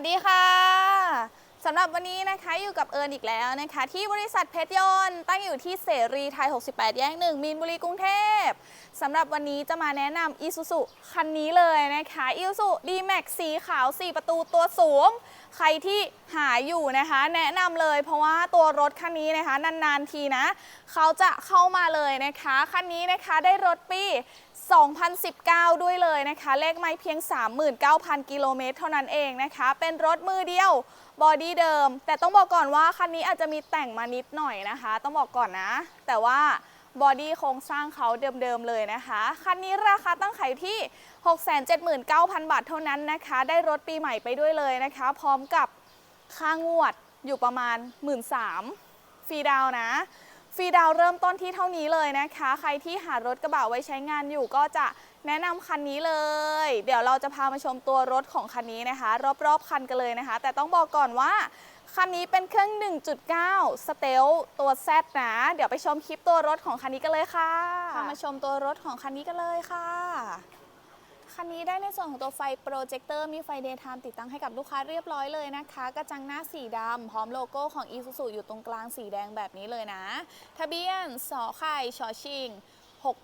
วัสดีค่ะสำหรับวันนี้นะคะอยู่กับเอิญอีกแล้วนะคะ ที่บริษัทเพชรยนต์ตั้งอยู่ที่เสรีไทย 68 แยกหนึ่งมีนบุรีกรุงเทพสำหรับวันนี้จะมาแนะนำอีซูซุคันนี้เลยนะคะอีซูซุดีแม็กสีขาว 4 ประตูตัวสูง ใครที่หาอยู่นะคะ แนะนำเลยเพราะว่าตัวรถคันนี้นะคะ นาน ๆ ทีนะ เขาจะเข้ามาเลยนะคะ คันนี้นะคะได้รถปี 2019 ด้วยเลยนะคะ เลขไม่เพียง 39,000 กิโลเมตรเท่านั้นเองนะคะ เป็นรถมือเดียวบอดี้เดิม แต่ต้องบอกก่อนว่าคันนี้อาจจะมีแต่งมานิดหน่อยนะคะ ต้องบอกก่อนนะ แต่ว่าบอดี้โครงสร้างเขาเดิมๆเลยนะคะ คันนี้ราคาตั้งขายที่ 679,000 บาทเท่านั้นนะคะ ได้รถปีใหม่ไปด้วยเลยนะคะ พร้อมกับค่างวดอยู่ประมาณ 1 3ื่นฟรีดาวนะ ฟรีดาวเริ่มต้นที่เท่านี้เลยนะคะ ใครที่หารถกระบะไว้ใช้งานอยู่ก็จะแนะนำคันนี้เลย เดี๋ยวเราจะพามาชมตัวรถของคันนี้นะคะ รอบๆคันกันเลยนะคะ แต่ต้องบอกก่อนว่าคันนี้เป็นเครื่อง 1.9 สเตลตัว Z นะ เดี๋ยวไปชมคลิปตัวรถของคันนี้กันเลยค่ะพามาชมตัวรถของคันนี้กันเลยค่ะ คันนี้ได้ในส่วนของตัวไฟโปรเจคเตอร์มีไฟเดย์ไทม์ติดตั้งให้กับลูกค้าเรียบร้อยเลยนะคะ กระจังหน้าสีดำพร้อมโลโก้ของ Isuzu อยู่ตรงกลางสีแดงแบบนี้เลยนะ ทะเบียนสอไข่ชอชิง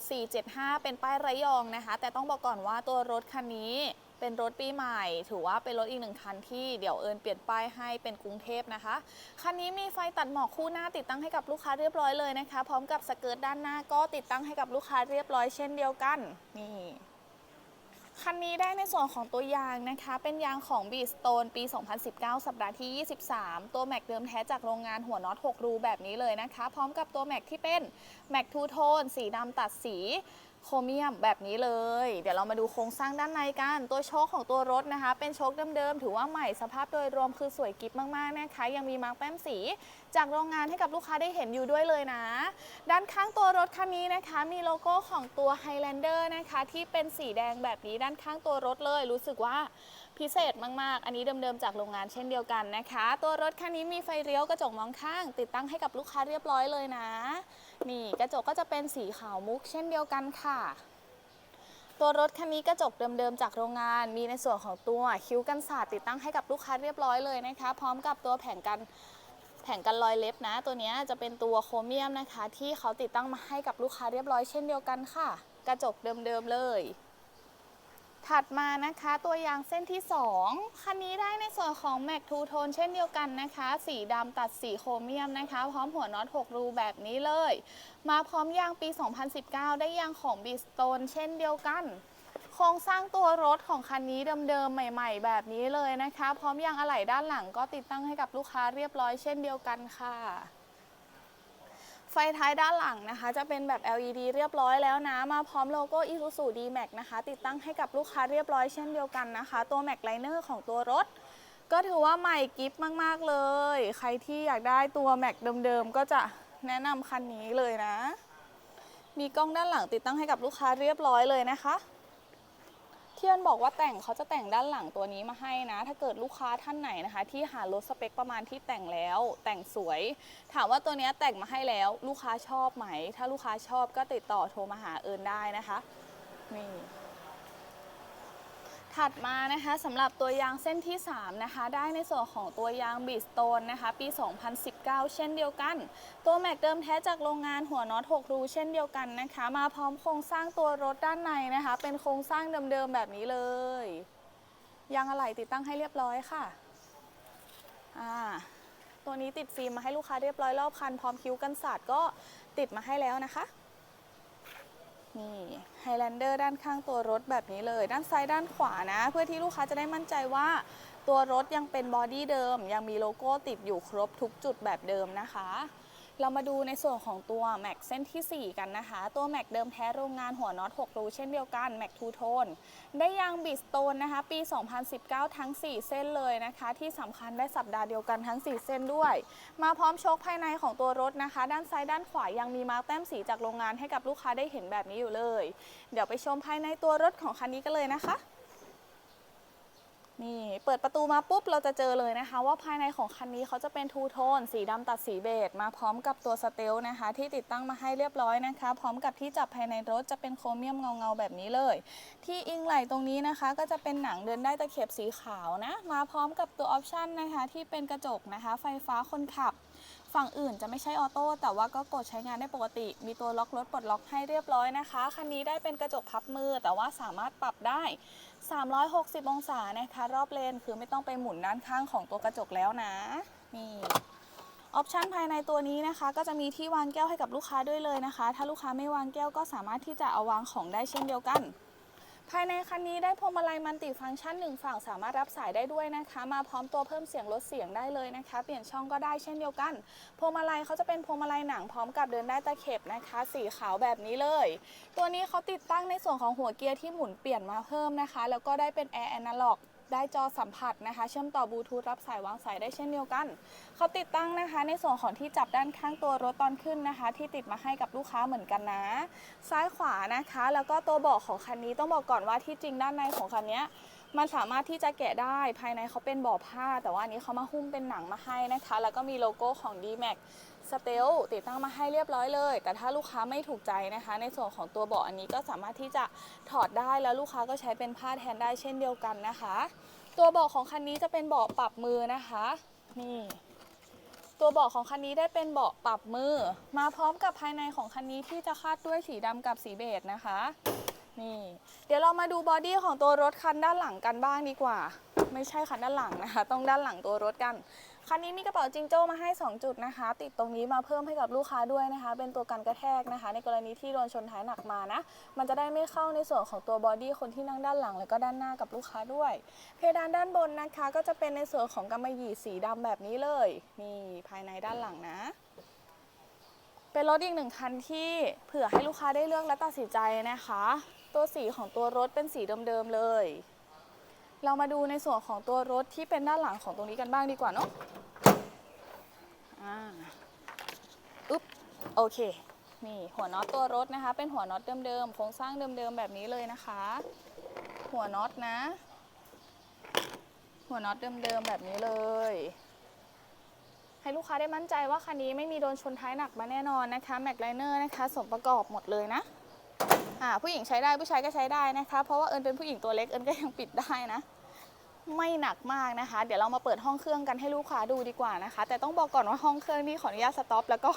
6475 เป็นป้ายระยองนะคะ แต่ต้องบอกก่อนว่าตัวรถคันนี้เป็นรถปีใหม่ ถือว่าเป็นรถอีกหนึ่งคันที่เดี๋ยวเอิญเปลี่ยนป้ายให้เป็นกรุงเทพนะคะ คันนี้มีไฟตัดหมอกคู่หน้าติดตั้งให้กับลูกค้าเรียบร้อยเลยนะคะ พร้อมกับสเกิร์ตด้านหน้าก็ติดตั้งให้กับลูกค้าเรียบร้อยเช่นเดียวกัน นี่ คันนี้ได้ในส่วนของตัวยางนะคะ เป็นยางของ b ีสโตนปี 2019 สัปดาห์ที่ 23 ตัวแม็กเดิมแท้จากโรงงานหัวน็อต 6 รูแบบนี้เลยนะคะ พร้อมกับตัวแม็กที่เป็นแม็กทูโทนสีดำตัดสี โครเมียมแบบนี้เลย เดี๋ยวเรามาดูโครงสร้างด้านในกัน ตัวโชคของตัวรถนะคะ เป็นโชคเดิมๆ ถือว่าใหม่สภาพโดยรวมคือสวยกิ๊บมากๆนะคะ ยังมีมาร์กแป้มสี จากโรงงานให้กับลูกค้าได้เห็นอยู่ด้วยเลยนะ ด้านข้างตัวรถคันนี้นะคะ มีโลโก้ของตัว Highlander นะคะ ที่เป็นสีแดงแบบนี้ด้านข้างตัวรถเลย รู้สึกว่าพิเศษมากๆ อันนี้เดิมๆ จากโรงงานเช่นเดียวกันนะคะ ตัวรถคันนี้มีไฟเลี้ยวกระจกมองข้าง ติดตั้งให้กับลูกค้าเรียบร้อยเลยนะ นี่กระจกก็จะเป็นสีขาวมุกเช่นเดียวกันค่ะ ตัวรถคันนี้กระจกเดิมๆจากโรงงาน มีในส่วนของตัวคิ้วกันสาดติดตั้งให้กับลูกค้าเรียบร้อยเลยนะคะ พร้อมกับตัวแผงกันแผงกันรอยเล็บนะ ตัวนี้จะเป็นตัวโครเมียมนะคะ ที่เขาติดตั้งมาให้กับลูกค้าเรียบร้อยเช่นเดียวกันค่ะ กระจกเดิมๆเลย ถัดมานะคะตัวยางเส้นที่ 2 คันนี้ได้ในส่วนของแม็กทูโทนเช่นเดียวกันนะคะ สีดำตัดสีโครเมียมนะคะ พร้อมหัวน็อต 6 รูแบบนี้เลย มาพร้อมยางปี 2019 ได้ยางของบีสโตนเช่นเดียวกันโครงสร้างตัวรถของคันนี้เดิมๆ ใหม่ ๆ แบบนี้เลยนะคะ พร้อมยางอะไหล่ด้านหลังก็ติดตั้งให้กับลูกค้าเรียบร้อยเช่นเดียวกันค่ะ ไฟท้ายด้านหลังนะคะ จะเป็นแบบ LED เรียบร้อยแล้วนะ มาพร้อมโลโก้ Isuzu D-Max นะคะ ติดตั้งให้กับลูกค้าเรียบร้อยเช่นเดียวกันนะคะ ตัว Max Liner ของตัวรถ ก็ถือว่าใหม่กิฟต์มาก ๆ เลย ใครที่อยากได้ตัว Max เดิม ๆ ก็จะแนะนำคันนี้เลยนะ มีกล้องด้านหลังติดตั้งให้กับลูกค้าเรียบร้อยเลยนะคะ ที่ยนบอกว่าแต่งเขาจะแต่งด้านหลังตัวนี้มาให้นะ ถ้าเกิดลูกค้าท่านไหนนะคะ ที่หารถสเปคประมาณที่แต่งแล้ว แต่งสวย ถามว่าตัวนี้แต่งมาให้แล้วลูกค้าชอบไหม ถ้าลูกค้าชอบก็ติดต่อโทรมาหาเอิญได้นะคะนี่ ถัดมานะคะสำหรับตัวยางเส้นที่ 3 นะคะ ได้ในส่วนของตัวยางบีสโตนนะคะ ปี 2019 เช่นเดียวกัน ตัวแม็กเดิมแท้จากโรงงานหัวน็อต6รูเช่นเดียวกันนะคะ มาพร้อมโครงสร้างตัวรถด้านในนะคะ เป็นโครงสร้างเดิมๆแบบนี้เลย ยางอะไหล่ติดตั้งให้เรียบร้อยค่ะอ่าตัวนี้ติดฟิล์มมาให้ลูกค้าเรียบร้อยรอบคัน พร้อมคิ้วกันสาดก็ติดมาให้แล้วนะคะ นี่ไฮแลนเดอร์ด้านข้างตัวรถแบบนี้เลย ด้านซ้ายด้านขวานะ เพื่อที่ลูกค้าจะได้มั่นใจว่าตัวรถยังเป็นบอดี้เดิม ยังมีโลโก้ติดอยู่ครบทุกจุดแบบเดิมนะคะ เรามาดูในส่วนของตัวแม็กเส้นทีสี่ 4 กันนะคะ ตัวแม็กเดิมแท้โรงงานหัวน็อต6รูเช่นเดียวกันแม็กทูโทนได้ยางบีสโตนนะคะ ปี 2019 ทั้ง 4 เส้นเลยนะคะ ที่สำคัญได้สัปดาห์เดียวกันทั้ง 4 เส้นด้วย มาพร้อมโชคภายในของตัวรถนะคะ ด้านซ้ายด้านขวายังมีมาร์กแต้มสีจากโรงงานให้กับลูกค้าได้เห็นแบบนี้อยู่เลย เดี๋ยวไปชมภายในตัวรถของคันนี้กันเลยนะคะ นี่เปิดประตูมาปุ๊บเราจะเจอเลยนะคะ ว่าภายในของคันนี้เขาจะเป็นทูโทนสีดำตัดสีเบจมาพร้อมกับตัวสเตลนะคะ ที่ติดตั้งมาให้เรียบร้อยนะคะ พร้อมกับที่จับภายในรถจะเป็นโครเมียมเงาๆแบบนี้เลย ที่อิงไหล่ตรงนี้นะคะ ก็จะเป็นหนังเดินได้ตะเข็บสีขาวนะ มาพร้อมกับตัวออปชันนะคะ ที่เป็นกระจกนะคะ ไฟฟ้าคนขับ ฝั่งอื่นจะไม่ใช่ออโต้แต่ว่าก็กดใช้งานได้ปกติ มีตัวล็อกรถปลดล็อกให้เรียบร้อยนะคะคันนี้ได้เป็นกระจกพับมือแต่ว่าสามารถปรับได้ 360 องศานะคะ รอบเลนคือไม่ต้องไปหมุนด้านข้างของตัวกระจกแล้วนะ นี่ออปชันภายในตัวนี้นะคะ ก็จะมีที่วางแก้วให้กับลูกค้าด้วยเลยนะคะ ถ้าลูกค้าไม่วางแก้วก็สามารถที่จะเอาวางของได้เช่นเดียวกัน ภายในคันนี้ได้พวงมาลัยมัลติฟังก์ชันหนึ่งฝั่งสามารถรับสายได้ด้วยนะคะ มาพร้อมตัวเพิ่มเสียงลดเสียงได้เลยนะคะ เปลี่ยนช่องก็ได้เช่นเดียวกันพวงมาลัยเขาจะเป็นพวงมาลัยหนังพร้อมกับเดินได้ตะเข็บนะคะ สีขาวแบบนี้เลย ตัวนี้เขาติดตั้งในส่วนของหัวเกียร์ที่หมุนเปลี่ยนมาเพิ่มนะคะ แล้วก็ได้เป็นแอร์แอนาล็อก ได้จอสัมผัสนะคะ เชื่อมต่อบลูทูธรับสายวางสายได้เช่นเดียวกัน เขาติดตั้งนะคะ ในส่วนของที่จับด้านข้างตัวรถตอนขึ้นนะคะ ที่ติดมาให้กับลูกค้าเหมือนกันนะ ซ้ายขวานะคะ แล้วก็ตัวเบาะของคันนี้ต้องบอกก่อนว่าที่จริงด้านในของคันนี้มันสามารถที่จะแกะได้ภายในเขาเป็นเบาะผ้า แต่ว่าอันนี้เขามาหุ้มเป็นหนังมาให้นะคะ แล้วก็มีโลโก้ของ D-Max สเตลติดตั้งมาให้เรียบร้อยเลย แต่ถ้าลูกค้าไม่ถูกใจนะคะ ในส่วนของตัวเบาะอันนี้ก็สามารถที่จะถอดได้แล้วลูกค้าก็ใช้เป็นผ้าแทนได้เช่นเดียวกันนะคะ ตัวเบาะของคันนี้จะเป็นเบาะปรับมือนะคะนี่ตัวเบาะของคันนี้ได้เป็นเบาะปรับมือ มาพร้อมกับภายในของคันนี้ที่จะคาดด้วยสีดำกับสีเบจนะคะนี่เดี๋ยวเรามาดูบอดี้ของตัวรถคันด้านหลังกันบ้างดีกว่า ไม่ใช่คันด้านหลังนะคะ ต้องด้านหลังตัวรถกัน คันนี้มีกระเป๋าจิงโจ้มาให้ 2 จุดนะคะ ติดตรงนี้มาเพิ่มให้กับลูกค้าด้วยนะคะ เป็นตัวกันกระแทกนะคะ ในกรณีที่โดนชนท้ายหนักมานะ มันจะได้ไม่เข้าในส่วนของตัวบอดี้คนที่นั่งด้านหลัง แล้วก็ด้านหน้ากับลูกค้าด้วย เพดานด้านบนนะคะ ก็จะเป็นในส่วนของกำมะหยี่สีดำแบบนี้เลยนี่ภายในด้านหลังนะเป็นรถอีกหนึ่งคันที่เผื่อให้ลูกค้าได้เลือกและตัดสินใจนะคะ ตัวสีของตัวรถเป็นสีเดิมๆเลย เรามาดูในส่วนของตัวรถที่เป็นด้านหลังของตรงนี้กันบ้างดีกว่าเนาะอ่าอุ๊บโอเค นี่หัวน็อตตัวรถนะคะ เป็นหัวน็อตเดิมๆโครงสร้างเดิมๆแบบนี้เลยนะคะ หัวน็อตนะ หัวน็อตเดิมๆแบบนี้เลย ให้ลูกค้าได้มั่นใจว่าคันนี้ไม่มีโดนชนท้ายหนักมาแน่นอนนะคะแม็กไลเนอร์นะคะ สมประกอบหมดเลยนะ อ่าผู้หญิงใช้ได้ผู้ชายก็ใช้ได้นะคะ เพราะว่าเอิญเป็นผู้หญิงตัวเล็กเอิญก็ยังปิดได้นะ ไม่หนักมากนะคะ เดี๋ยวเรามาเปิดห้องเครื่องกันให้ลูกค้าดูดีกว่านะคะ แต่ต้องบอกก่อนว่าห้องเครื่องนี่ขออนุญาตสต็อปแล้วก็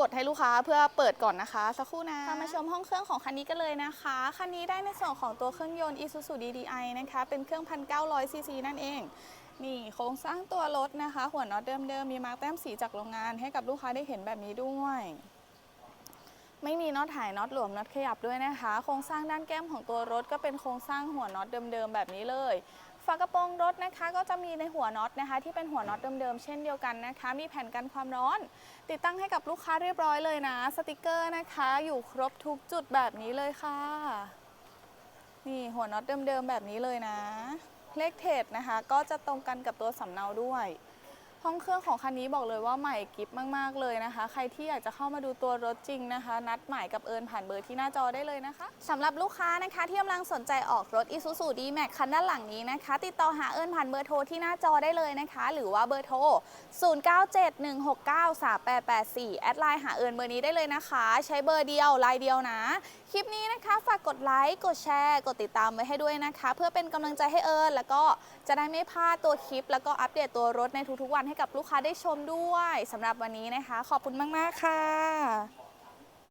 กดให้ลูกค้าเพื่อเปิดก่อนนะคะ สักครู่นะมาชมห้องเครื่องของคันนี้กันเลยนะคะคันนี้ได้ในส่วนของตัวเครื่องยนต์ Isuzu DDI นะคะเป็นเครื่อง1,900ซีซีนั่นเองนี่โครงสร้างตัวรถนะคะ หัวน็อตเดิมๆมีมาร์กแต้มสีจากโรงงานให้กับลูกค้าได้เห็นแบบนี้ด้วย ไม่มีน็อตหายน็อตหลวมน็อตขยับด้วยนะคะ โครงสร้างด้านแก้มของตัวรถก็เป็นโครงสร้างหัวน็อตเดิมๆแบบนี้เลยฝากระโปรงรถนะคะก็จะมีในหัวน็อตนะคะ ที่เป็นหัวน็อตเดิมๆเช่นเดียวกันนะคะ มีแผ่นกันความร้อน ติดตั้งให้กับลูกค้าเรียบร้อยเลยนะ สติกเกอร์นะคะ อยู่ครบทุกจุดแบบนี้เลยค่ะ นี่หัวน็อตเดิมๆแบบนี้เลยนะ เลขเทรดนะคะ ก็จะตรงกันกับตัวสำเนาด้วย ห้องเครื่องของคันนี้บอกเลยว่าใหม่กิฟมาก ๆ เลยนะคะ ใครที่อยากจะเข้ามาดูตัวรถจริงนะคะ นัดหมายกับเอิญผ่านเบอร์ที่หน้าจอได้เลยนะคะสำหรับลูกค้านะคะที่กำลังสนใจออกรถ Isuzu D-Max คันด้านหลังนี้นะคะ ติดต่อหาเอิญผ่านเบอร์โทรที่หน้าจอได้เลยนะคะ หรือว่าเบอร์โทร 0971693884 แอดไลน์หาเอิญเบอร์นี้ได้เลยนะคะ ใช้เบอร์เดียวไลน์เดียวนะ คลิปนี้นะคะฝากกดไลค์กดแชร์ กดติดตามไว้ให้ด้วยนะคะ เพื่อเป็นกำลังใจให้เอิญแล้วก็จะได้ไม่พลาดตัวคลิป แล้วก็อัปเดตตัวรถในทุกๆวันให้กับลูกค้าได้ชมด้วยสำหรับวันนี้นะคะ ขอบคุณมาก ๆ ค่ะ